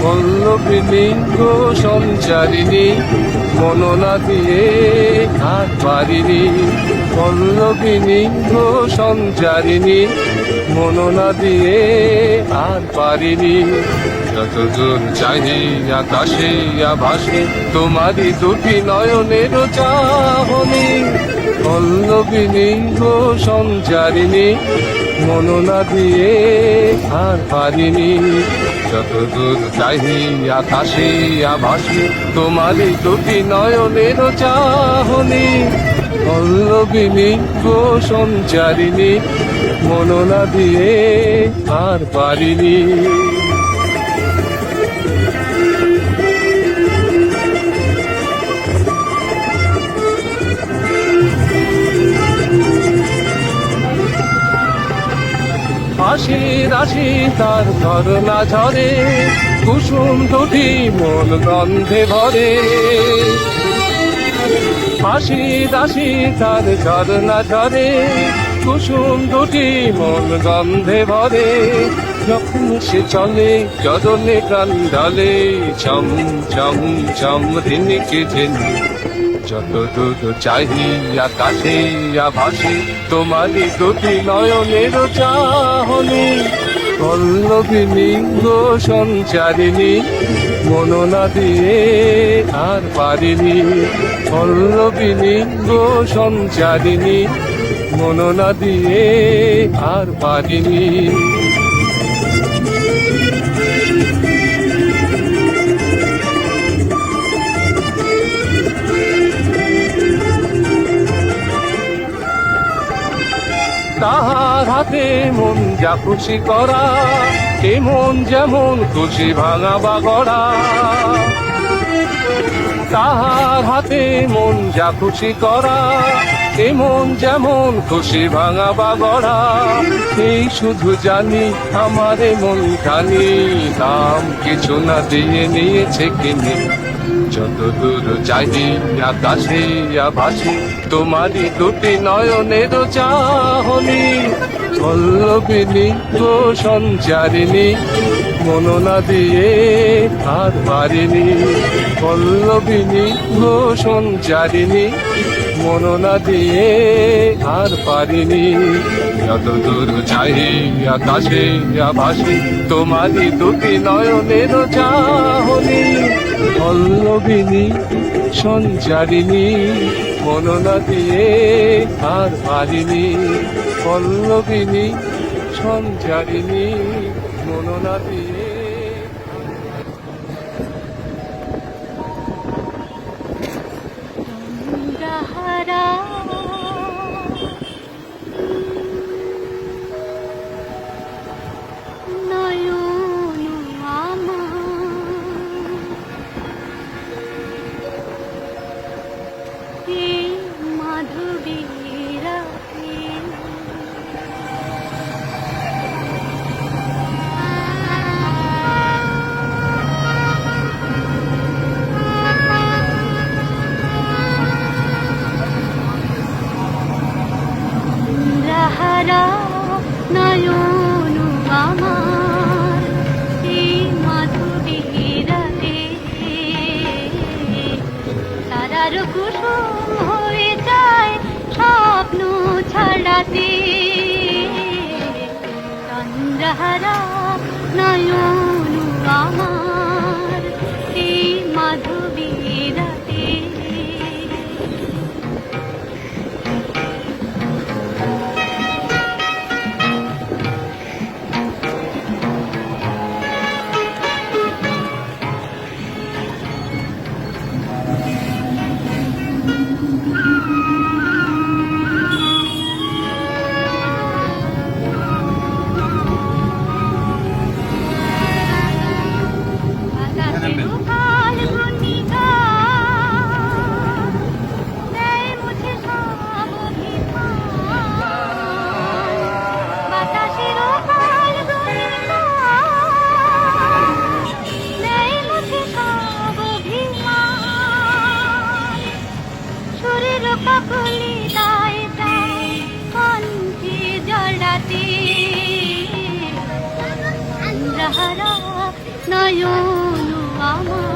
পল্লবিনী গো সঞ্চারিণী মননা দিয়ে আর পারিনি পল্লবিনী সঞ্চারিণী মননা দিয়ে আর পারিনি যতদূর চাহি আকাশে আভাসে তোমারই দুটি নয়নের চাহনি। পল্লবিনী সঞ্চারিণী মননা দিয়ে আর পারিনি যতদূর চাহি আকাশে আভাসে তোমারই দুটি নয়নের চাহনি। পল্লবিনী সঞ্চারিণী মননা দিয়ে আর পারিনি হাসি রাশি তার ঝরনা ঝরে, কুসুম দুটি মন গন্ধে ভরে। হাসি রাশি তার ঝরনা ঝরে কুসুম দুটি মন গন্ধে ভরে। যখন সে চলে চরণে প্রাণ ঢলে, চম চম চম রিনিকে ঝিনি যত দূর চাহি আকাশে আভাসে তোমারই দুটি নয়নের চাহনি। পল্লবিনী গো সঞ্চারিণী মননা দিয়ে আর পারিনি পল্লবিনী গো সঞ্চারিণী মননা দিয়ে আর পারিনি তাহার হাতে মন যা খুশি করা এ মন যেমন খুশি ভাঙা বা গড়া। তাহার হাতে মন যা খুশি করা এ মন যেমন খুশি ভাঙা বা গড়া। এই শুধু জানি আমারে মন খানি, দাম কিছু না দিয়ে নিয়েছে কিনে। যত দূর চাহি আকাশে, আভাসে, তোমারই দুটি নয়নের চাহনি। পল্লবিনী গো সঞ্চারিণী মননা দিয়ে আর পারিনি পল্লবিনী গো সঞ্চারিণী মননা দিয়ে আর পারিনি। যত দূর চাহি আকাশে আভাসে তোমারই দুটি নয়নের চাহনি। পল্লবিনী, সঞ্চারিণী মননা দিয়ে আর পারিনি। পল্লবিনী, সঞ্চারিণী মননা দিয়ে নয়ন আমার সকলে দায় দায় কানকে জড়াতে। আমরা হারা নয়ন আমার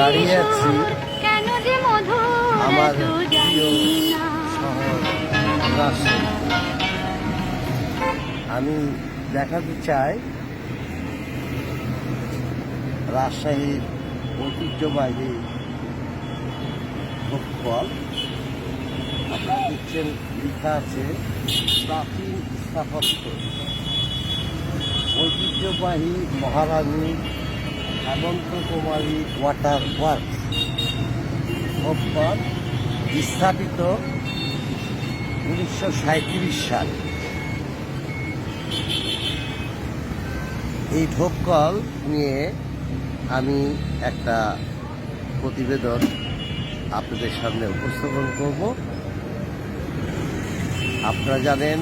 দাঁড়িয়ে আছি। আমার আমি দেখাতে চাই রাজশাহীর ঐতিহ্যবাহী ফুটবল। আপনারা দেখছেন লেখা আছে প্রাচীন স্থাপত্য। ঐতিহ্যবাহী Maharani Hemanta Kumari water works football স্থাপিত উনিশশো সাল। এই ঢোপকল নিয়ে আমি একটা প্রতিবেদন আপনাদের সামনে উপস্থাপন করব। আপনারা জানেন,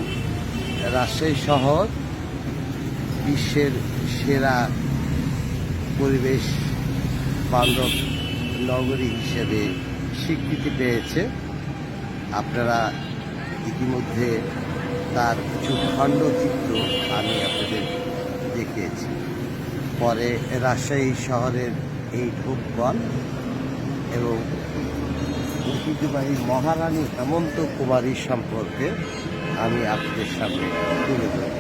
রাজশাহী শহর বিশ্বের সেরা পরিবেশ বান্ধব নগরী হিসেবে স্বীকৃতি পেয়েছে। আপনারা ইতিমধ্যে তার কিছু খণ্ডচিত্র আমি আপনাদের দেখিয়েছি। পরে রাজশাহী শহরের এই ঢোপকল এবং ঐতিহ্যবাহী মহারানী হেমন্ত কুমারী সম্পর্কে আমি আপনাদের সামনে তুলে ধরব।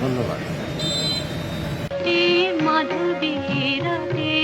ধন্যবাদ। মাধবী রাধে